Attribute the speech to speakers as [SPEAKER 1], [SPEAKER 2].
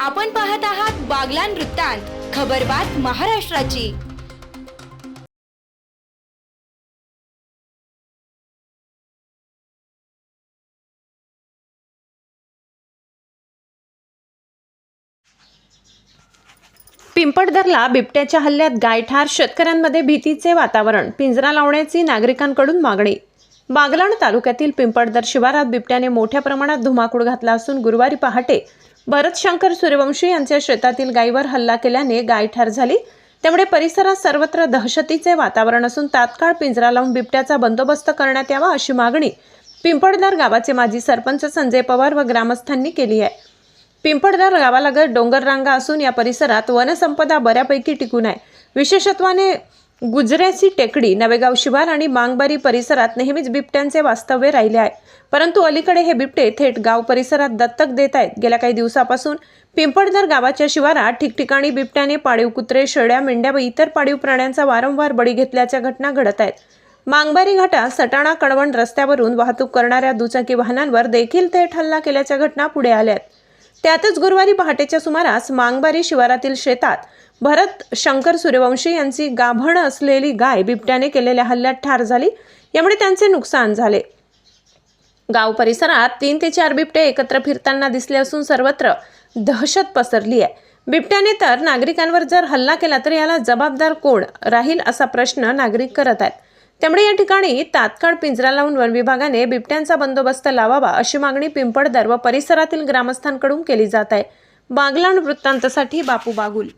[SPEAKER 1] आपण पाहत आहात बागलान वृत्तांत खबरबात महाराष्ट्राची.
[SPEAKER 2] पिंपळदरला बिबट्याच्या हल्ल्यात गायठार शेतकऱ्यांमध्ये भीतीचे वातावरण पिंजरा लावण्याची नागरिकांकडून मागणी बागलाण तालुक्यातील पिंपळदर शिवारात बिबट्याने मोठ्या प्रमाणात धुमाकूळ घातला असून गुरुवारी पहाटे भरत शंकर सूर्यवंशी यांच्या शेतातील गायीवर हल्ला केल्याने गाय ठार झाली. त्यामुळे परिसरात सर्वत्र दहशतीचे वातावरण असून तात्काळ पिंजरा लावून बिबट्याचा बंदोबस्त करण्यात यावा अशी मागणी पिंपळदर गावाचे माजी सरपंच संजय पवार व ग्रामस्थांनी केली आहे. पिंपळदर गावालगत डोंगररांगा असून या परिसरात वनसंपदा बऱ्यापैकी टिकून आहे. विशेषत्वाने गुजऱ्याची टेकडी नवेगाव शिवार आणि मांगबारी परिसरात नेहमीच बिबट्यांचे वास्तव्य राहिले आहे. परंतु अलीकडे हे बिबटे थेट गाव परिसरात दत्तक देत आहेत. गेल्या काही दिवसापासून पिंपळदर गावाच्या शिवारात ठिकठिकाणी बिबट्याने पाळीव कुत्रे शेळ्या मेंढ्या व इतर पाळीव प्राण्यांचा वारंवार बळी घेतल्याच्या घटना घडत आहेत. मांगबारी घाटात सटाणा कळवण रस्त्यावरून वाहतूक करणाऱ्या दुचाकी वाहनांवर देखील थेट हल्ला केल्याच्या घटना पुढे आल्या आहेत. त्यातच गुरुवारी पहाटेच्या सुमारास मांगबारी शिवारातील शेतात भरत शंकर सूर्यवंशी यांची गाभण असलेली गाय बिबट्याने केलेल्या हल्ल्यात ठार झाली. यामुळे त्यांचे नुकसान झाले. गाव परिसरात तीन ते चार बिबटे एकत्र फिरताना दिसले असून सर्वत्र दहशत पसरली आहे. बिबट्याने तर नागरिकांवर जर हल्ला केला तर याला जबाबदार कोण राहील असा प्रश्न नागरिक करत आहेत. त्यामुळे या ठिकाणी तात्काळ पिंजरा लावून वन विभागाने बिबट्यांचा बंदोबस्त लावावा अशी मागणी पिंपळदर व परिसरातील ग्रामस्थांकडून केली जात आहे. बागलाण वृत्तांतसाठी बापू बागुल.